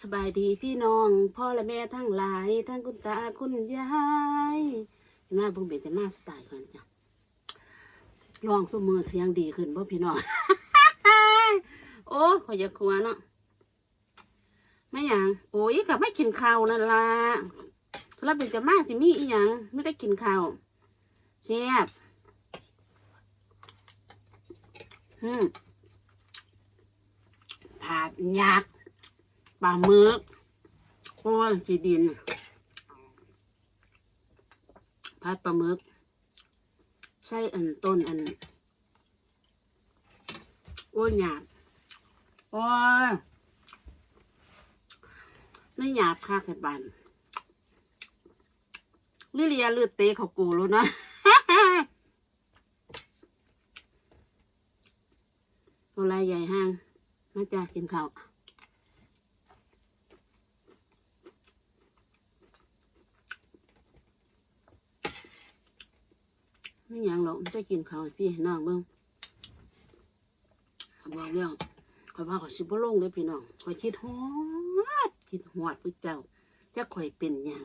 สบายดีพี่น้องพ่อและแม่ทั้งหลาย ทั้งคุณตาคุณยายแม่บุ้งเบนจะมาสไตล์กันจ้ะลองสมือเสียงดีขึ้นบ่พี่น้อง โอ้ขอยอยากครัวเนาะไม่หยังโอ้ยกับไม่กินข้าวนั่นละแล้วเป็นจะมาสิมีอีหยังไม่ได้กินข้าวแซ่บอืมถาดยักษ์ ปลาหมึกโอ้ยจีดินพัดปลาหมึกใส่อันต้นอันโอ้ยหยาบโอ้ยไม่หยาบค่ะแค่บันลิเลียเลือดเตะเขากูแล้วนะโอะไรใหญ่ห้างมาจ้ากินข้าว ไม่ยังหรอกจะกินข้าวพี่หน้องเบิ่งข้อยบอกแล้วคอยว่าขอยสิบ่ลงเลยพี่น้องคอยคิดฮอดคิดฮอดพี่เจ้าจะคอยเป็นยัง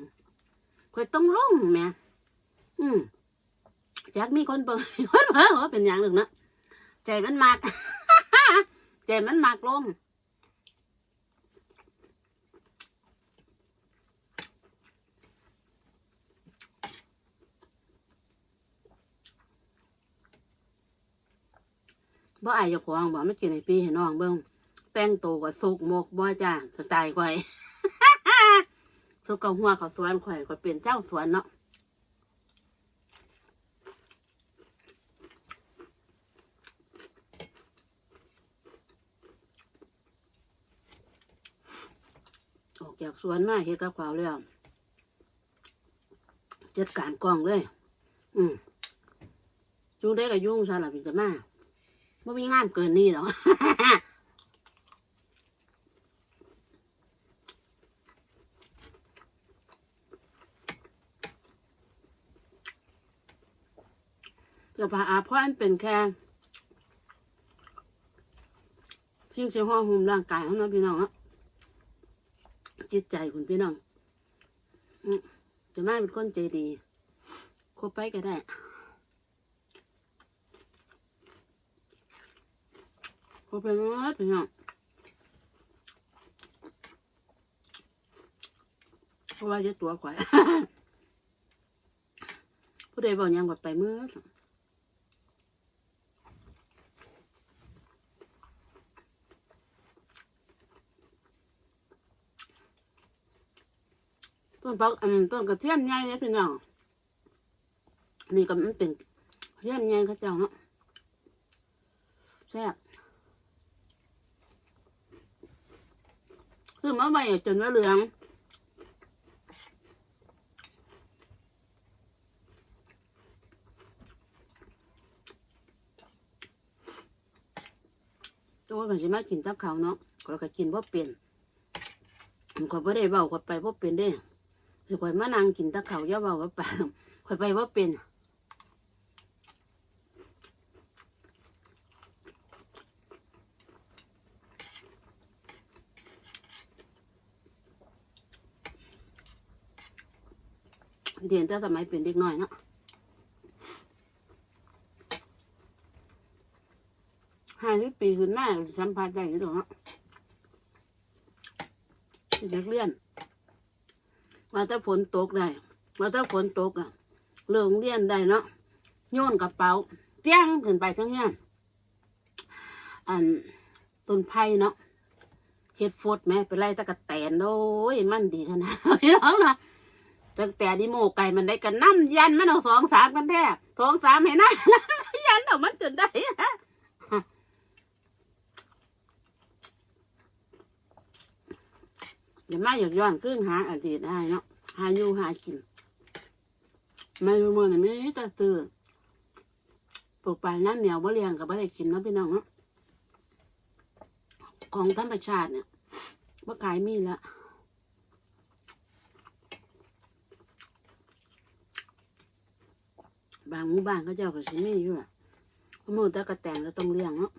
คอยต้องลงแม่อืมจากมีคนเบิ่งคนเบิ่งว่าเป็นยังหรอกนะใจมันมากใจมันมากลง บ่อายเจ้าของบ่ไม่กินให้พี่ให้น้องเบิ่งแต่งโตัวก็สุกมกบ่จ้าสไตล์ข่อยสุกกับหัวเขาสวนข่อยข่อยเป็นเจ้าสวนเนาะออกจากสวนมาเฮ็ดกับข้าวแล้วจัดการกล้องเลย อืมจูได้กับยุ่งซะล่ะพี่จะมา ไม่มีงานเกินนี่หรอกจะพาอาพราะอันเป็นแค่สิ่งที่ห้องหุ่มร่างกายของน้องพี่น้องอะจิตใจคุณพี่น้องจะมาเป็นคนใจดีคบไปก็ได้ คบไปหมดพี่น้องเพราะว่าจะตัวข่อยผู้ใดบอกยังก็ไปเมื่อต้นปักอืมต้นกระเทียมใหญ่เนี่ยพี่น้องนนี่ก็มันเป็นกระเทียมใหญ่เขาเจ้าเนาะแซ่บ คือมาใบจนว่าเหลืองตัวกันสิมากินตับเขาวเนาะก็ก็กินว่าเป็นมันก็บ่ได้เบาก็ไปว่าเป็นเด้ข่อยมานั่งกินตับเขาย่าเบาว่าไปข่อยไปว่าเป็น เรียนแต่สมัยเป็นเด็กน้อยเนาะห้าสิบปีขึ้นมาสัมผัสได้อยู่ตรงเนาะเป็นนักเรียน ว่าถ้าฝนตกได้ว่าถ้าฝนตกอะเลิกเรียนได้เนาะโยนกระเป๋าเปี้ยงขึ้นไปทั้งเนี้ยอันต้นไผ่เนาะเฮ็ดโฟดแม่ไปไล่ตะกะแตนโอ้ยมันดีขนาดพี่น้องเนาะ ตั้งแต่ดิโมไก่มันได้กันน้ำยันมันเอาสองสามกันแท้สองสามเห็นนะยันเอามันจนได้ฮะอย่ามาหยุดย้อนครึ่งหาอดีตได้เนาะหาอยู่หากินไม่รู้เมื่อไหร่ไม่ตะตื่นปลูกปลายน้ำเหนียวบ่เลี้ยงกับบ่ได้กินเนาะพี่น้องเนาะของธรรมชาติเนี่ยบ่ขายมีละางหมู่บ้านเขาเจ้าก็สิมีอยู่อะพมือตะกะแตงเราต้องเลี้ยงเนาะ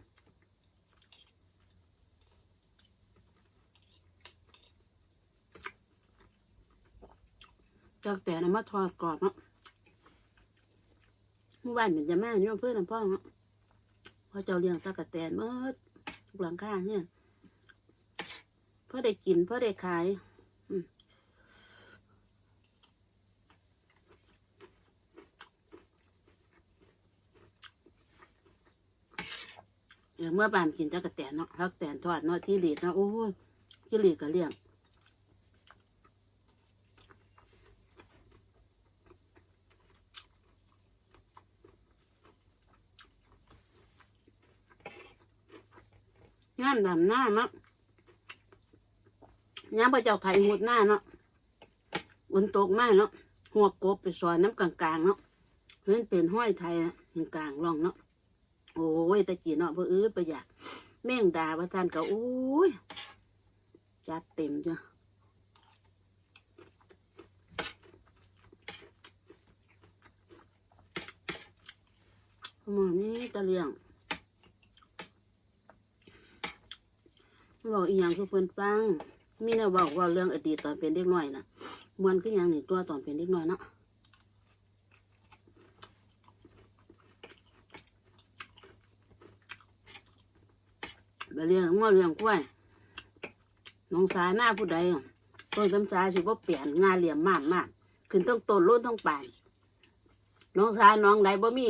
ตะกะแตงนมาทอดกรอบเนาะหมู่บ้านเหมือนจะแม่อยู่เพื่อนพ่อเนาะพอเจ้าเลี้ยงตะกะแตงเมื่อทุกหลังคาเนี่ยพอได้กินพอได้ขาย เมื่อบานกินตะกะแตนเนาะทักแตนทอดเนาะที่หลีดเนาะโอ้ยที่หลีดก็เลี้ยงงามดำหน้ามักย้ำพระเจ้าไข่หุดหน้าเนาะอุ่นตกมากเนาะหัวกบไปสอนน้ำกลางๆเนาะเพื่อนเป็นห้อยไทยอะกลางร่องเนาะ โอ้ยตะกี้เนาะเพื่ออื้อประหยัดแม่งดาว่าท่านก็โอ้ยจัดเต็มจ้ะหมอนี่ตะเลียงบอกอีหยังคือเพิ่นฟังมีแนวบอกว่าเรื่องอดีตตอนเป็นเด็กน้อยนะมวนคือหยังนี่ตัวตอนเป็นเด็กน้อยเนาะ ไปเรียนง้อเรียงกล้วยน้องสายหน้าผู้ใดต้นกำสาสิบ่เปลี่ยนงานเหลี่ยมมากมากขึ้นต้องต้นรุ่นต้องปลายน้องสายน้องใดบ่มี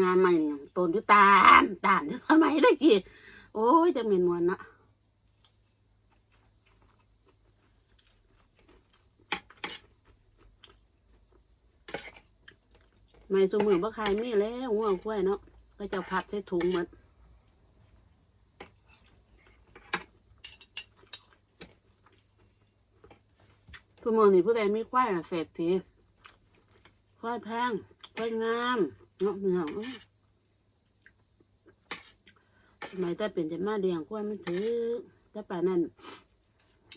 งานใหม่นี่ต้นอยู่ตามตามทำไมได้กี่โอ้ยจะเหม็นมวนนะไม่สมือบ่ใครมีแล้วง่วงกล้วยเนาะก็จะพับใส่ถุงหมด ทุกมือนี่ผู้ใดมีควายอะเศรษฐีควายแพงควายงามเนาะเมืองทำไมแต่เป็นจะมาเลี้ยงกล้วยมันถือแต่ป่านั้น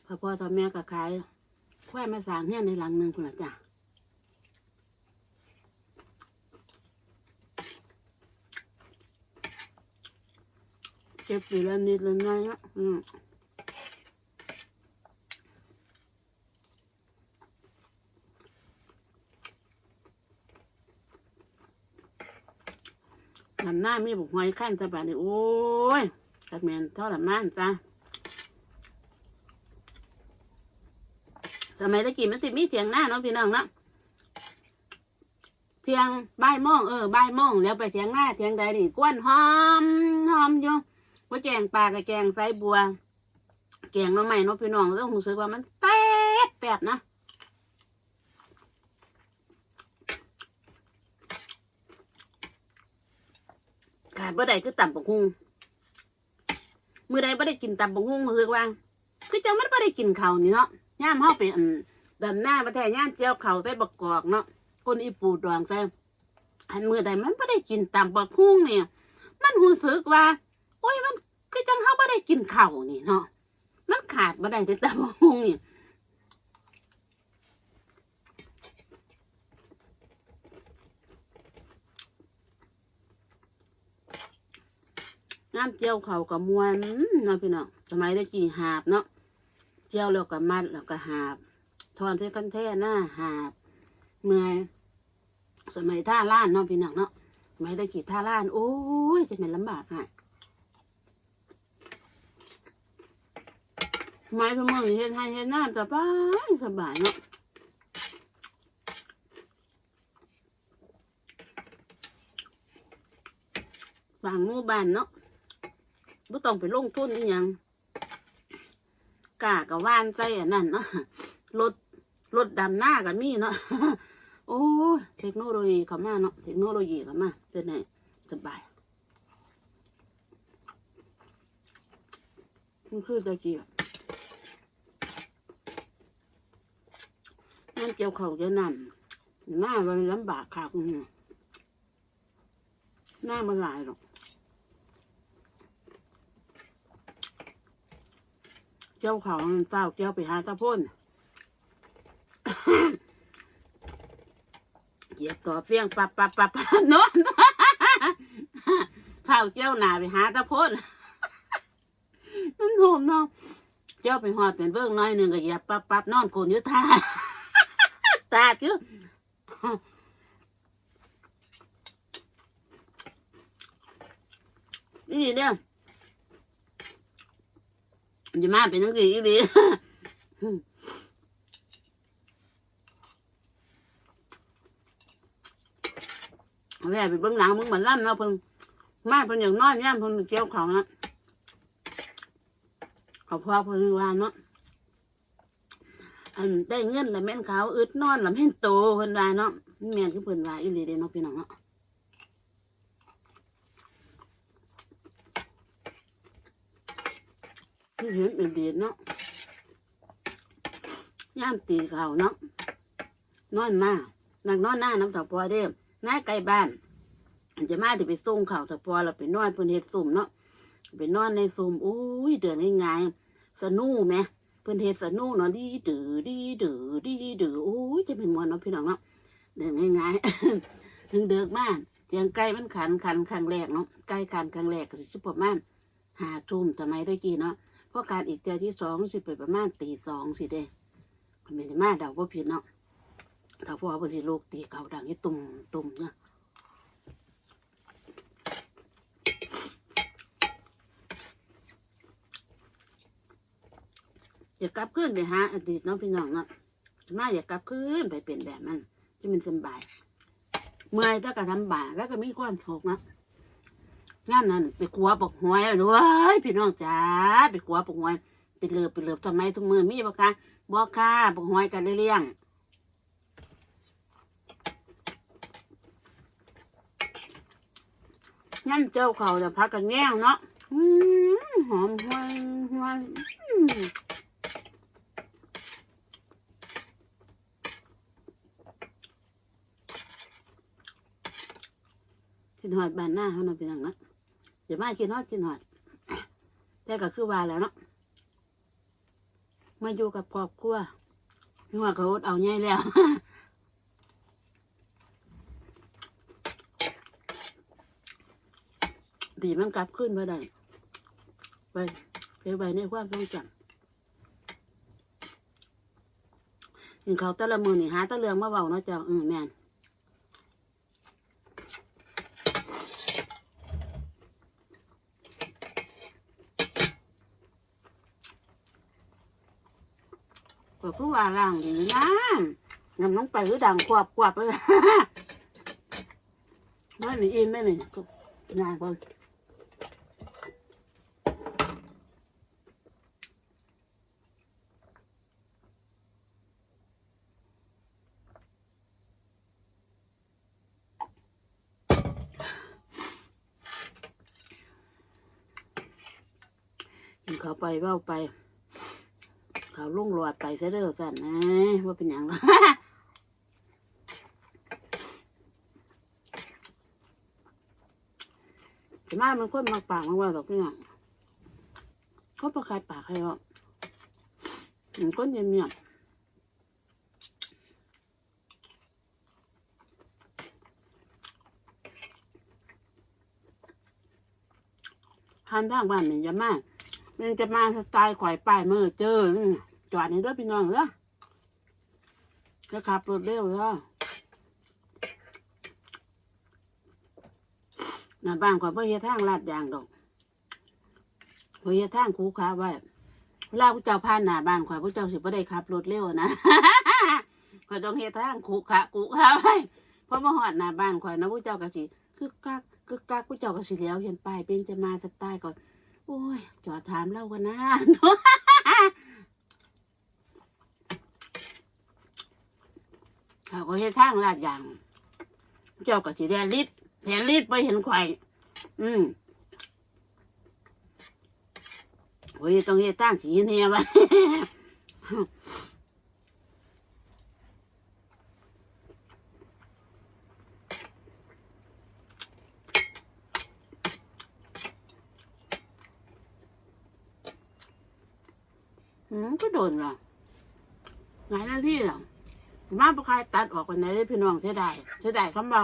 พ่อพ่อทอแม่ก็ขายกล้วยมาสางเนี่ยในหลังหนึ่งคุณละจ้ะเก็บปีละนิดละน้อยนะอืม ลำหน้ามีบุกหอยขั้นสบายนี่โอ้ยกระเมนเท่าละมานจ้ะสมัยตะกี้มันสิมีเถียงหน้าเนาะพี่น้องเนาะเถียงบ่ายโมงเออบ่ายโมงแล้วไปเถียงหน้าเถียงใดนี่กวนหอมหอมอยู่ว่าแกงปลากับแกงไส้บัว แกงน้องใหม่เนาะพี่น้องต้องรู้สึกว่ามันแตกแตกนะ ขาดบ่ได้คือตำบักฮุงมือใดบ่ได้กินตำบักฮุงรู้สึกว่าคือจังมันบ่ได้กินข้าวนี่เนาะย่ามเฮาไปอันดำหน้าประแท้ย่ามเจียวข้าวใส่บักกอกเนาะคนอีปูดองใส่อันมือใดมันบ่ได้กินตำบักฮุงเนี่ย มันรู้สึกว่า โอ้ยมันคือจังเฮาบ่ได้กินข้าวนี่เนาะมันขาดบ่ได้แต่ตำบักฮุงนี่ น้ำเจียวเขากับมวนเนาะพี่น้องสมัยได้กี่หาบเนาะเจียวแล้วก็มัดแล้วก็หาบทอนใส่กันแท่หน้าหาบเมื่อยสมัยท่าล้านเนาะพี่น้องเนาะสมัยได้กี่ท่าล้านโอ้ยจะเป็นลำบากฮะสมัยพะเมืองเฮ็ดให้เฮ็ดน้ำสบายสบายเนาะฝั่งหมู่บ้านเนาะ บ่ต้องไปลงทุนอีหยังกากับว่านใจอันนั้นเนาะรถรถดำหน้ากับมีเนาะโอ้เทคโนโลยีเข้ามาเนาะเทคโนโลยีเข้ามาเป็นไงสบายมันคือตะกี้อะมันเกี่ยวเขาจะนั่นหน้ามันลำบากค่ะคุณหน้ามันลายหรอก เจ้าเขาเฝ้าเจ้าไปหาตะพ่นเหยียบต่อเฟี้ยงปับปับปับปับน้นเฝ้าเจ้าหนาไปหาตะพ่นมันโหมเนาะเจ้าไปหอดเป็นเบื้องน้อยหนึ่งก็เหยียบปับปับนอนโกนยุท่าตาคือนี่เนี่ย จะมาเป็นทั้งสี่อีแม่ไปเบื้องหลังมึงเหมือนล่ำเนาะเพิ่งมาเพิ่งอย่างน้อยย่ำเพิ่งเกี่ยวของนะเขาพ่อเพิ่งว่าเนาะอันได้เงินแล้วแม่นเขาอึดนอนแล้วแม่นโตเพิ่นว่าเนาะแม่นคือเพิ่นว่าอีหลีเด้เนาะพี่น้องเนาะ คือเห็นเป็นเดียเนาะย่ามตีเขาเนาะนอนมานักนอนหน้าน้ำตาพอเด้หน้าไกลบ้านอันจะมาที่ไปส่งเข่าวตะพอเราไปนอนเพิ่นเฮ็ดซุ่มเนาะไปนอนในซุ่มอุ้ยเดือนง่ายๆสนุกไหมเพิ่นเฮ็ดสนุกเนาะดีดือดีดือดีดืออุ้ยจะเป็นมวนเนาะพี่น้องเนาะเดือนง่ายๆถึงเดือกมากเสียงไก่มันขันขันครั้งแรกเนาะไก่ขันครั้งแรกก็สิสิประมาณห้าทุ่มสมัยได้กี่เนาะ พราะการอีกเดือที่สองสิไปประมาณตีสองสิเด้มันไม่ได้มาเดาว่าผิดเนาะถ้าพ่อว่าสิลูกตีเขาดังให้ตุ่มตุ่มเนาะอย่ากลับขึ้นไปหาอดีตน้องพี่น้องเนาะมาอย่ากลับขึ้นไปเป็นแบบมันจะมันสบาย เมื่อยถ้าก็ทำบาแล้วก็มีความสุขนะ งานนั้นไปขัวปกหวยด้วยพี่น้องจ๋าไปขัวปกหวยไปเลือบไปเลือบทำไมทุกมือมีบ่คะบ่ค่ะปกหวยกันเลี้ยงงั้นเจ้าเขาจะพักกันแง่งเนาะอืมหอมหวยหวยอืมกินหอดบานหน้าเขาหน่อยเป็นอย่างนั้น ยวมากินหอดกินหอดแต่ก็คือว่าแล้วเนาะมาอยู่กับครอบครัวพี่ว่าเขาอดเอาใหญ่แล้วบีมันกลับขึ้นมาได้ไปไปไว้ในความทรงจำยิงเขาแตะละมือนี่หาตะเรืองมาเบาเนาะเจ้าอืมแม่น คือว่าล่างดีนะนำน้องไปหรือดังควบควบไปไม่มีอินไม่มีก็งานคนกินเขาไปเบ้าไป เขาลุ่งหลอดไปซะเด้อสันนะว่าเป็นอย่างไรแต่มามันคนมาปากมากว่าดอกเนี่ยเขาประคายปากให้หรอกมันก้นเยี่ยมเงียทานทางบ้านมันจะมาก มันจะมาสไตล์ข่อยป้ายมือเจอจอดนี่ด้วยพี่น้องเด้อจะขับรถเร็วเด้อหน้าบ้านข่อยเพื่อเฮ็ดทางลาดยางดอกเพื่อเฮ็ดทางคูขาไว้เวลาผู้เจ้าผ่านหน้าบ้านข่อยผู้เจ้าสิบ่ได้ขับรถเร็วนะข่อยต้องเฮ็ดทางคูขาคูขาไว้เพราะมาหอดหน้าบ้านข่อยนะผู้เจ้าก็สิคือกักคือกักผู้เจ้าก็สิเลี้ยวเห็นป้ายเป็นจะมาสไตล์ก่อน อ้ย จอดถามเล่ากันนะข้าก็เฮ็ดทางลาดยาง เจ้าก็สิแดนลิดแทนลิดไปเห็นไข่อืมโอ้ยต้องเฮ็ดทางสีเนี่ยไก็โดนว่ะหลายหน้าที่อะมาประคายตัดออกกันไหนได้พี่น้องเสียดายเสียดายคำเบา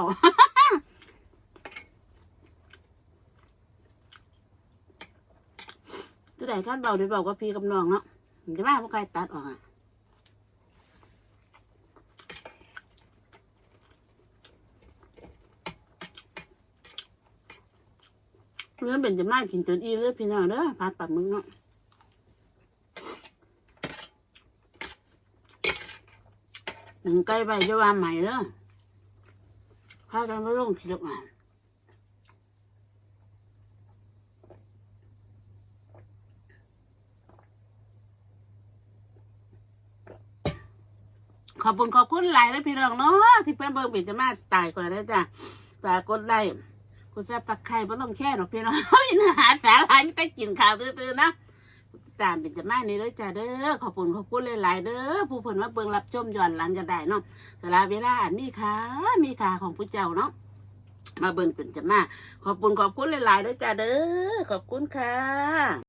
เสียดายคำเบาเดี๋ยวเบาก็พี่กับน้องเนาะจะมาประคายตัดออกอะเรื่องเป็นจะมากินจนอิ่มเลยพี่น้องเด้อพัดปัดมึงเนาะ หนึ่งใกล้ใบจะว่าใหม่เด้อพากันมาลงคลิปอะขอบคุณขอบคุณหลายแล้วพี่น้องเนาะที่เพื่อนเบิ่งเป็นจะมาตายก่อนแล้วจ้ะฝากกดไลค์กดซับตะไคร้ไม่ต้องแค่หรอกพี่น้องเนื้อหาสาระไม่ต้องกินข้าวตื้อๆนะ ตามเป็นจะมาในเด้อจ้าเด้อขอบคุณขอบคุณหลายๆเด้อผู้ผลมาเบิ่งรับชมย้อนหลังกันได้เนาะสลาเวลาอันมีค่ามีค่าของผู้เจ้าเนาะมาเบิ่งเป็นจะมาขอบคุณขอบคุณหลายๆเด้อจ้าเด้อขอบคุณค่ะ